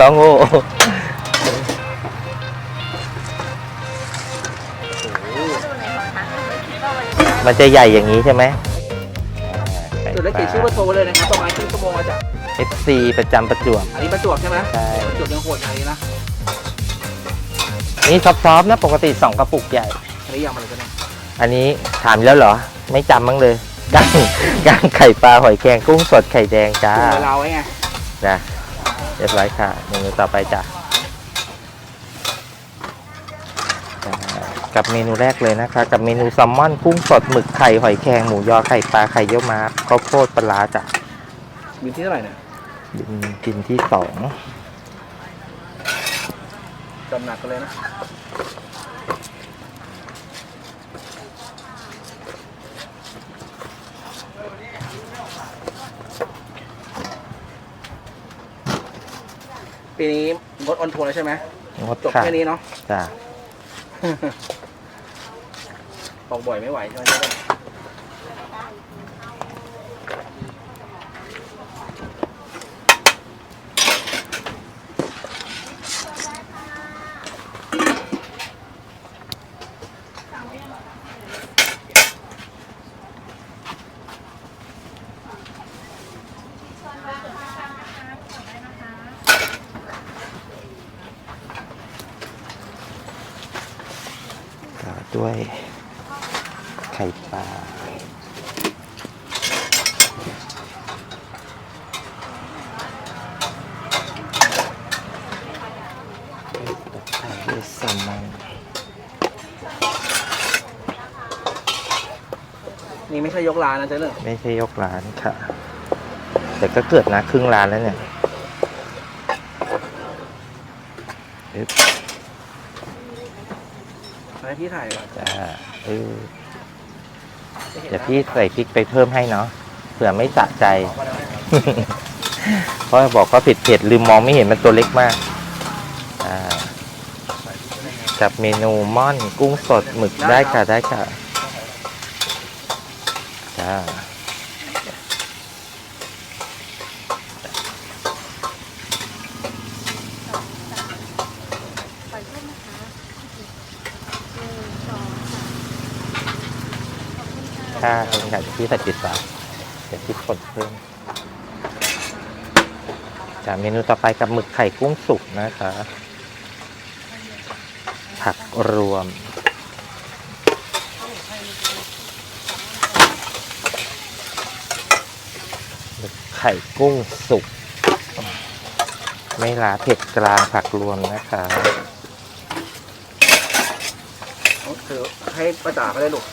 ร้องโง่ดูในของทางไม่คิดว่ามันจะมันจะใหญ่อย่างนี้ใช่ไหมจุดแล้วเขียนชื่อว่าโทรเลยนะครับประมาณครึ่งชั่วโมงอาจารย์เอฟซีประจำประจวบ อันนี้ประจวบใช่ไหมใช่ ประจวบยังโหดอย่างนี้นะนี่ซอฟๆนะ ปกติ 2 กระปุกใหญ่ อันนี้ยำอะไรกันเนี่ยอันนี้ถามแล้วเหรอ ไม่จำมั้งเลยก้างก้างไข่ปลาหอยแครงกุ้งสดไข่แดงจ้าปรุงไว้เราไว้ไง นะเรียบร้อยค่ะเมนูต่อไปจ้ะจ้ะกับเมนูแรกเลยนะคะ กับเมนูแซลมอนกุ้งสดหมึกไข่หอยแครงหมูยอไข่ปลาไข่เยี่ยวม้าข้าวโพดปลาร้าจ้ะบินที่เท่าไหร่เนี่ยบินกินที่สองจำหนักกันเลยนะ ปีนี้งดออนทัวร์แล้วใช่ไหมงดจบค่ะแค่นี้เนาะ จ้ะออกบ่อยไม่ไหวใช่ไหม ต่อ ด้วยไข่ปลาตกไข่ด้วยแซลมอนนี่ไม่ใช่ยกร้านนะเจ๊หนึ่งไม่ใช่ยกร้านค่ะ แต่ก็เกิดนะครึ่งร้านแล้วเนี่ยอึ๊บ ให้พี่ถ่ายก่อนจ้าเออเดี๋ยวพี่ใส่พริกไปเพิ่มให้เนาะเผื่อไม่สะใจเพราะบอกเขาผิดเผ็ดลืมมองไม่เห็นมันตัวเล็กมากอ่ากับเมนูม่อนกุ้งสดหมึกได้ค่ะได้ค่ะจ้า ปล่อยขึ้นนะคะหนึ่งสอง สาอบคุณค่ะถ้าเป็นการที่ใส่ปิดฝาเดี๋ยวพี่คนเพิ่มจ้าเมนูต่อไปกับหมึกไข่กุ้งสุกนะคะ ผักรวม หมึกไข่กุ้งสุก ไม่ลาเผ็ดกลางผักรวมนะคะ ให้ป้าจ๋าก็ได้ลูก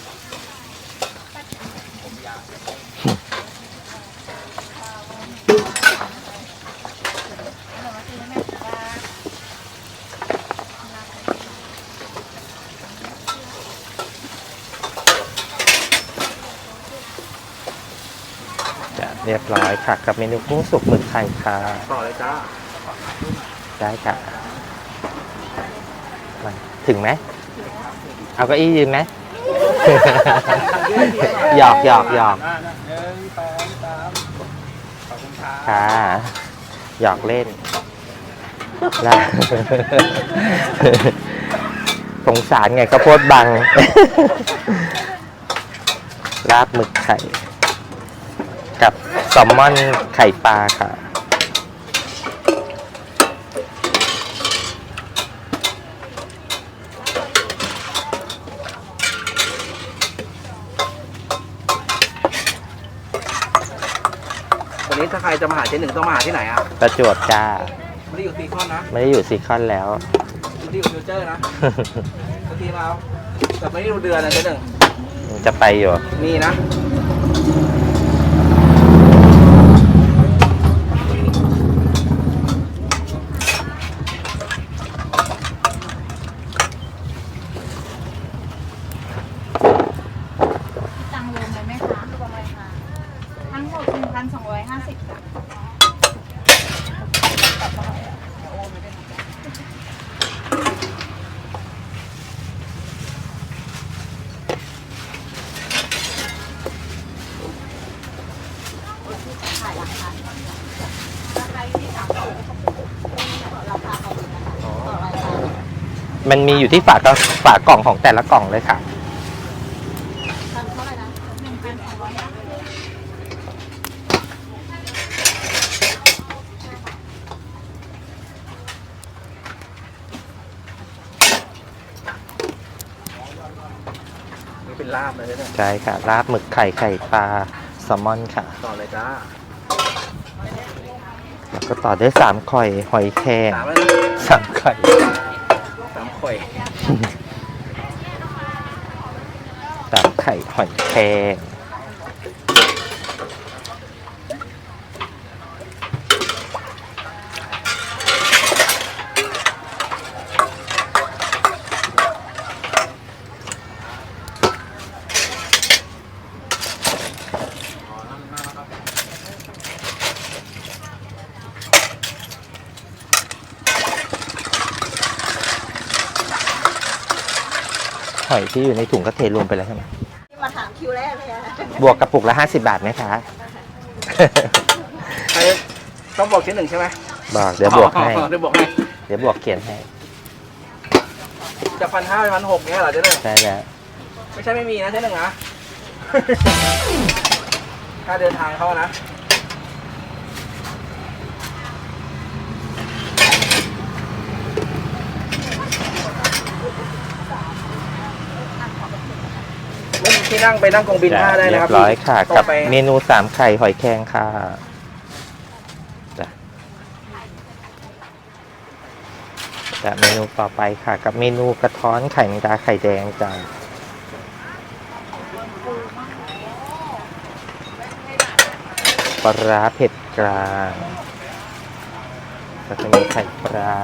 จะเรียบร้อยค่ะกับเมนูกุ้งสุกหมึกไข่ค่ะต่อเลยจ้าได้ค่ะมาถึงไหมเอาเก็อี้ยืนไหม หยอกหยอกหยอกหนึ่งสองสามขอบคุณครับค่ะหยอกเล่นแล้วสงสารไงข้าวโพดบัง ลาบหมึกไข่ กับแซลมอนไข่ปลาค่ะ วันนี้ถ้าใครจะมาหาเจ๊หนึ่งต้องมาหาที่ไหนอะประจวบจ้า ไม่ได้อยู่ซีคอนนะไม่ได้อยู่ซีคอนแล้ว ไม่ได้อยู่ฟิวเจอร์นะบางทีมาเอาแต่ไม่ได้ดูเดือนนะเจ๊หนึ่งจะไปอยู่นี่นะ มันมีอยู่ที่ฝากระฝากล่องของแต่ละกล่องเลยค่ะ นี่เป็นลาบเลยนเนี่ยใช่ค่ะ ลาบหมึกไข่ไข่ปลาแซลมอนค่ะ ต่อเลยจ้า แล้วก็ต่อด้วยสามข่อย หอยแครงสามแล้วนะสามไข่ สามข่อยสามไข่หอยแครง อยที่อยู่ในถุงก็เทรวมไปแล้วใช่ไหมมาถามคิวแรกเลยอะบวกกระปุกละห้าสิบาทไหมคะ ใครต้องบอกชิ้นหนึ่งใช่ไหมบอกเดี๋ยวบวกให้ อ๋อเดี๋ยวบอกให้เดี๋ยวบวกเขียนให้จากพันห้าเป็นพันหกเนี่ยเหรอเจ๊หนึ่งใช่แล้วไม่ใช่ไม่มีนะเจ๊หนึ่งนะ ค่าเดินทางเขานะ ที่ นั่งไปนั่งกองบินจ้ะห้าได้เรีนะยครับบร้อยค่ะต่กัอบไปเมนูสามไข่หอยแครงค่ะจ้ะจ้ะเมนูต่อไปค่ะ กับเมนูกระท้อนไข่แมงดาไข่แดงจ้ะปลาร้าเผ็ดกลางก็จะมีไข่ปลา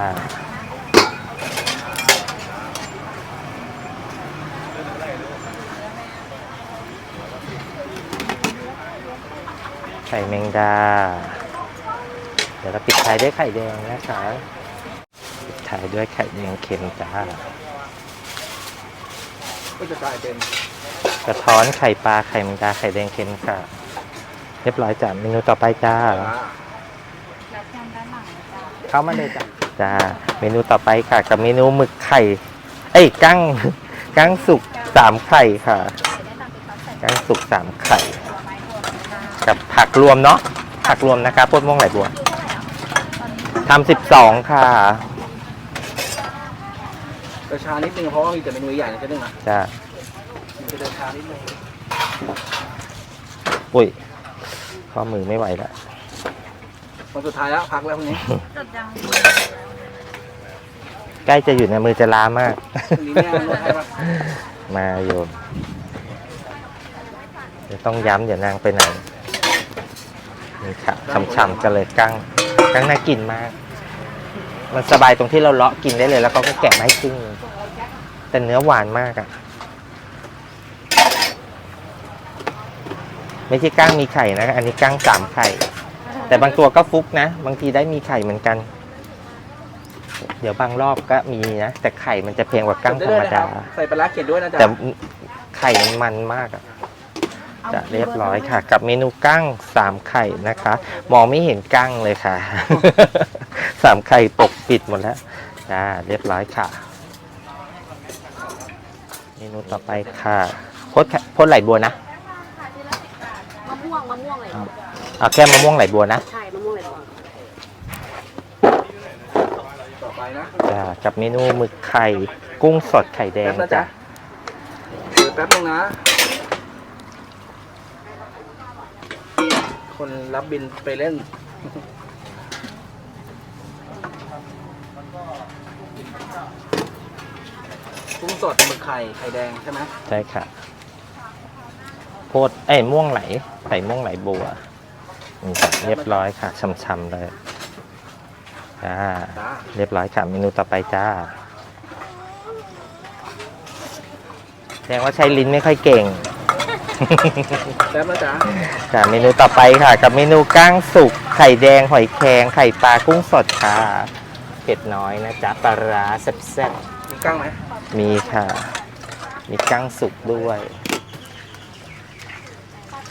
ไข่แมงดา เดี๋ยวเราปิดท้ายด้วยไข่แดงนะคะปิดท้ายด้วยไข่แดงเค็มจ้าก็จะกลายเป็นกระท้อนไข่ปลาไข่แมงดาไข่แดงเค็มค่ะ เรียบร้อยจ้ะเมนูต่อไปจ้าอ่ารับจานด้านหลังนะจ๊ะเข้ามาเลยจ้ะจ้าเมนูต่อไปค่ะ กับเมนูหมึกไข่ เอ้ยกั้งกั้งสุกสามไข่ค่ะจะได้ตามไปเขาใส่กั้งสุกสามไข่ ผักรวมเนาะผักรวมนะคะโพดม่วงไหลบัวคิวเท่าไหร่อะตอนนี้ทำสิบสองค่ะเดินช้านิดนึงเพราะว่ามีแต่เมนูใหญ่นะเจ๊หนึ่งนะจ้ามันจะเดินช้านิดนึงอุ้ยข้อมือไม่ไหวแล้ววันสุดท้ายแล้วพักแล้วพรุ่งนี้จดยังใกล้จะอยู่ในมือจะล้ามาก พรุ่งนี้แม่นวดให้ปะมาโยมเดี๋ยวต้องย้ำเดี๋ยวนางไปไหน นี่ค่ะช่ำๆกันเลยกั้งกั้งน่ากินมาก มันสบายตรงที่เราเลาะกินได้เลย แล้วเขาก็แกะมาให้ครึ่งหนึ่งแต่เนื้อหวานมากอะ่ะ ไม่ใช่ก้างมีไข่นะ อันนี้ก้างสามไข่ แต่บางตัวก็ฟุกนะ บางทีได้มีไข่เหมือนกัน เดี๋ยวบางรอบก็มีนะ แต่ไข่มันจะเพียงกว่าก้างได้ธรเลรมยนะคดารับใส่ปลาร้าเขียนด้วยนะจ๊ะแต่ไข่มันมันมากอะ จะเรียบร้อยค่ะ กับเมนูกั้งสามไข่นะคะ มองไม่เห็นกั้งเลยค่ะสามไข่ปกปิดหมดแล้วจ้าเรียบร้อยค่ะ เมนูต่อไปค่ะโพดโพดไหลบัวนะมะม่วงมะม่วงเลยเอาแค่มะม่วงไหลบัวนะใช่มะม่วงเลยก่อนต่อไปนะจ้ากับเมนูหมึกไข่ กุ้งสดไข่แดแป๊งบนะจ้ะจ๊ะเดี๋ยวแป๊บนึงนะ คนรับบินไปเล่น กุ้งสดหมึกไข่ไข่แดงใช่ไหมใช่ค่ะ โพดเอ้ยม่วงไหลไข่ม่วงไหลบัวนี่จ้ะเรียบร้อยค่ะช่ำๆเลยจ้าจ้าเรียบร้อยค่ะเมนูต่อไปจ้าแสดงว่าใช้ลิ้นไม่ค่อยเก่ง แป๊บนะจ๊ะจ้ะเมนูต่อไปค่ะ กับเมนูก้างสุกไข่แดงหอยแครงไข่ปลากุ้งสดค่ะเผ็ดน้อยนะจ๊ะปลาร้าแซ่บมีกั้งไหมๆมีค่ะ มีก้างสุกด้วย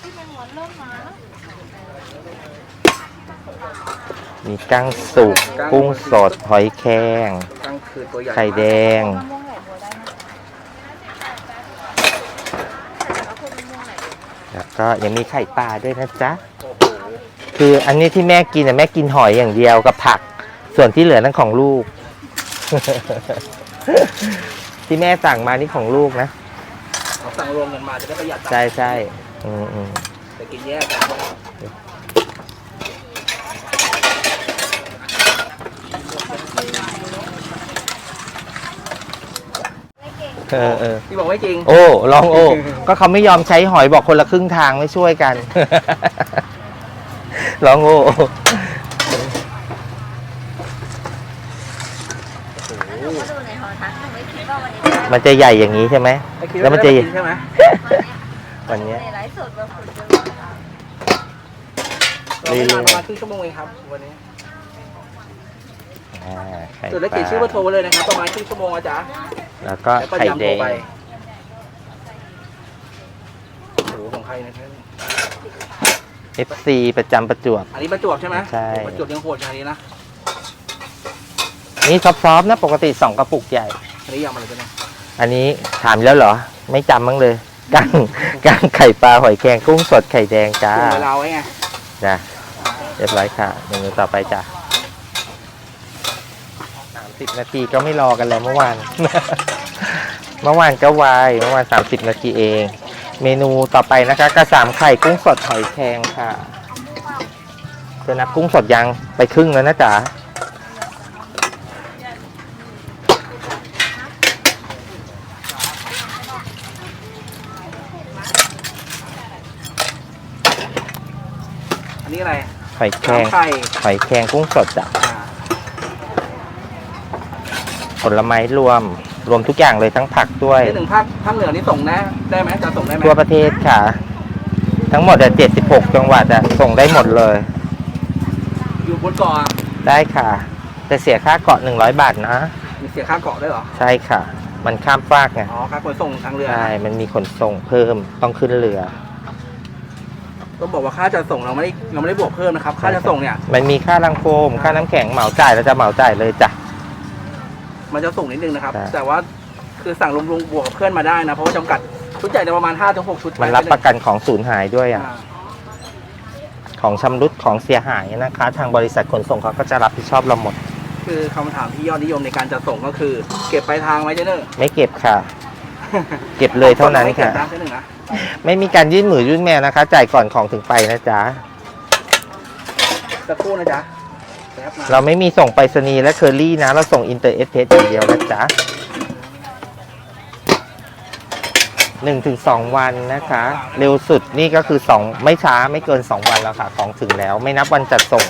ที่เป็นหัวเริ่มมามีก้างสุกกุ้งสดหอยแครงกั้งคือตัวใหญ่ไข่แดง มะม่วงไหลบัวได้นะคะแต่ก็คือมะม่วงไหลบัว แล้ว ก็ยังมีไข่ปลาด้วยนะจ๊ะโอ้โหคืออันนี้ที่แม่กินน่ะแม่กินหอยอย่างเดียวกับผัก ส่วนที่เหลือนั่นของลูก ที่แม่สั่งมานี่ของลูกนะเราสั่งรวมกันมาจะได้ประหยัดตังค์ใช่ใช่อืมอืม แต่กินแยกกันไม่ได้ เออเออที่บอกไม่จริง โอ้ลองโอ้ ก็เขาไม่ยอมใช้หอยบอกคนละครึ่งทางไม่ช่วยกัน ลองโอ้โอ้โหก็ดูในโทรทัศน์หนูไม่คิดว่าวันนี้จะได้มันจะใหญ่อย่างนี้ใช่ไหมไม่คิดแล้วว่ามันจะจะได้กินใช่ไหมวันเนี้ย ในไลฟ์สดว่าคุณจะเราไม่มาประมาณครึ่งชั่วโมงเองครับวันนี้ อ่าไข่จุดแล้วเขียนชื่อว่าโทรไว้เลยนะครับประมาณครึ่งชั่วโมงอาจารย์แล้วก็แล้วก็ไข่ย้ำแดโทรงไปโอ้โหของใครนะครับ FC ประจำประจวบ อันนี้ประจวบใช่ไหมใช่ ประจวบยังโหดอย่างนี้นะ นี่ซอฟๆนะปกติสองกระปุกใหญ่ อันนี้ยำอะไรกันเนี่ยอันนี้ถามแล้วเหรอ ไม่จำมั้งเลยกั้งกั้งไข่ปลาหอยแครงกุ้งสดไข่แดงจ้าช่วงเวลาไว้ไงจ้ะเรียบร้อยค่ะเมนูต่อไปจ้ะ สามสิบนาทีก็ไม่รอกันแล้วเมื่อวาน เมื่อวานก็วายเมื่อวานสามสิบนาทีเอง เมนูต่อไปนะคะกระสามไข่กุ้งสดหอยแครงค่ะเจะนับกุ้งสดยังไปครึ่งแล้วนะจ๊ะอันนี้อะไรหอยแครงน้ำไข่หอยแครงกุ้งสดจ้ะอ่า ผลไม้รวมรวมทุกอย่างเลยทั้งผักด้วยที่หนึ่งภาคภาคเหนือนี่ส่งได้ได้ไหมจะส่งได้ไหมทั่วประเทศค่ะ ทั้งหมดเจ็ดสิบหกจังหวัดอะส่งได้หมดเลย อยู่บนเกาะอะได้ค่ะ แต่เสียค่าเกาะหนึ่งร้อยบาทนะมีมีเสียค่าเกาะด้วยเหรอใช่ค่ะ มันข้ามฟากไง อ๋อค่าขนส่งทางเรือใช่ มันมีขนส่งเพิ่มต้องขึ้นเรือ ต้องบอกว่าค่าจะส่งเราไม่ได้เราไม่ได้บวกเพิ่มนะครับค่าจะส่งเนี่ยมันมีค่ารังโฟมค่าน้ำแข็งเหมาจ่ายเราจะเหมาจ่ายเลยจ้ะ มันจะส่งนิดนึงนะครับใช่แต่ว่าคือสั่งรวมๆบวกกับเพื่อนมาได้นะ เพราะว่าจำกัดชุดใหญ่ในประมาณ5ถึง6ชุดมันรับประกันของสูญหายด้วยอะอ่าของชำรุดของเสียหายนะคะ ทางบริษัทขนส่งเขาก็จะรับผิดชอบเราหมด คือคำถามที่ยอดนิยมในการจะส่งก็คือ เก็บปลายทางไหมเจ๊เนอร์ไม่เก็บค่ะ เก็บเลยเท่านั้นไม่เก็บค่ะนะเจ๊หนึ่งนะไม่มีการยื่นหมือยื่นแมวนะคะ จ่ายก่อนของถึงไปนะจ๊ะสักครู่นะจ๊ะแป๊บนะ เราไม่มีส่งไปรษณีย์และเคอรี่นะ เราส่งอินเตอร์เอสเพสอย่างเดียวนะจ๊ะหนึ่งถึงสองวันนะคะ เร็วสุดนี่ก็คือสองไม่ช้าไม่เกินสองวันแล้วค่ะ ของถึงแล้ว ไม่นับวันจัดส่ง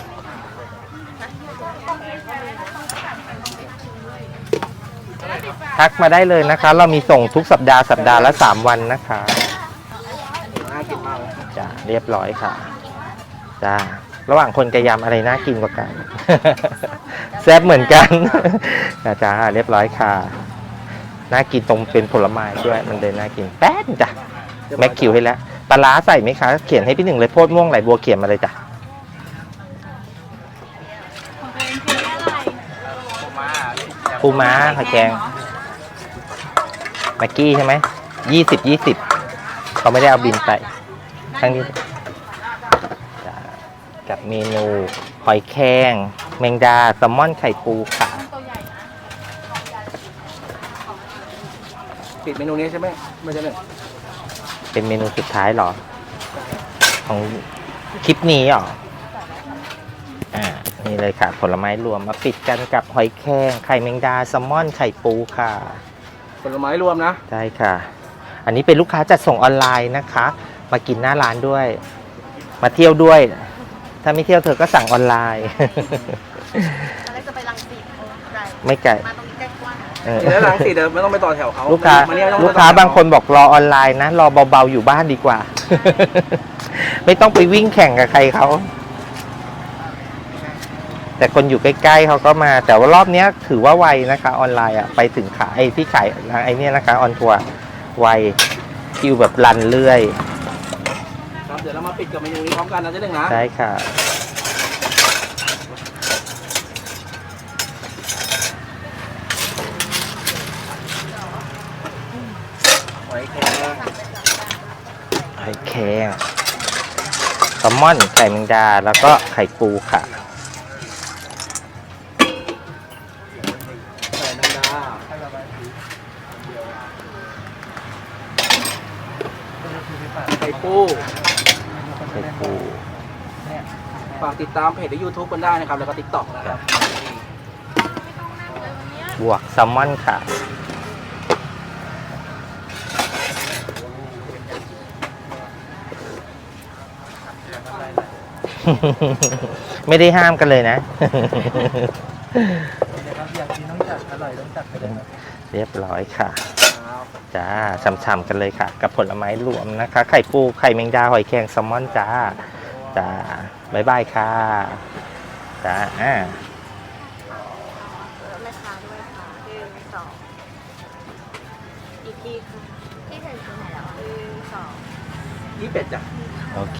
ทักมาได้เลยนะคะ เรามีส่งทุกสัปดาห์สัปดาห์ละสามวันนะคะน่ากินมากเลยจ้ะเรียบร้อยค่ะจ้า ระหว่างคนกับยำอะไรน่ากินกว่ากัน แซ่บเหมือนกันจ้าจ้าเรียบร้อยค่ะ น่ากินตรงเป็นผลไม้ด้วยมันเลยน่ากินแป๊ดจ้ะแม็กคิวให้แล้วปลาร้าใส่ไหมคะ เขียนให้พี่หนึ่งเลยโพดม่วงไหลบัวเขียนมาเลยจ้ะของตัวเองคืออะไรมาปูม้าหอยแกงแม็กกี้ใช่ไหมยี่สิบยี่สิบเขาไม่ได้เอาบินไปทั้งนี้จ้ะ กับเมนูหอยแครงแมงดาแซลมอนไข่ปูค่ะตัวใหญ่ปิดเมนูนี้ใช่ไหมไม่ใช่หนึ่งเป็นเมนูสุดท้ายเหรอ ของคลิปนี้เหรออ่านี่เลยค่ะ ผลไม้รวมมาปิดกันกับหอยแครงไข่แมงดาแซลมอนไข่ปูค่ะ ผลไม้รวมนะได้ค่ะ อันนี้เป็นลูกค้าจัดส่งออนไลน์นะคะ มากินหน้าร้านด้วย มาเที่ยวด้วย ถ้าไม่เที่ยวเธอก็สั่งออนไลน์ ตอนแรกจะไปรังสิตโอ้ไกลไม่ไกลมาตรงนี้ใกล้กว่าเออกินแล้วหลังสิเดี๋ยวไม่ต้องไปต่อแถวเขาลูกค้ามาเนี่ยไม่ต้องไปลูกต่อค้าแถวบางคนบอกรอออนไลน์นะ รอเบาๆอยู่บ้านดีกว่า ไม่ต้องไปวิ่งแข่งกับใครเขา แต่คนอยู่ใกล้ๆเขาก็มา แต่ว่ารอบเนี้ยถือว่าไวนะคะ ออนไลน์อะไปถึงขายไอ้ที่ขายไอ้เนี่ยนะคะ ออนทัวร์ไวคิวแบบรันเรื่อย มาปิดกับเมนูนี้พร้อมกันนะเจ๊หนึ่งนะใช่ค่ะไข่แค็มแซลมอน ไข่แมงดา แล้วก็ไข่ปูค่ะ ไข่น้าไข่ปู ฝากติดตามเพจใน YouTube กันได้นะครับ แล้วก็ TikTok นะครับ บวกแซลมอนค่ะ ไม่ได้ห้ามกันเลยนะ อยากกินต้องจัดอร่อยต้องจัดไปเลยครับเรียบร้อยค่ะ จ้าช่ำๆกันเลยค่ะ กับผลไม้รวมนะคะ ไข่ปู ไข่แมงดา หอยแครงแซลมอนจ้า จ้า บ๊ายบายค่ะจ้าอ่าแม่ค้าด้วยค่ะหนึ่งสองอีกทีค่ะที่เห็นตรงไหนแล้วหนึ่งสอง ยี่เป็ดจ้ะ โอเค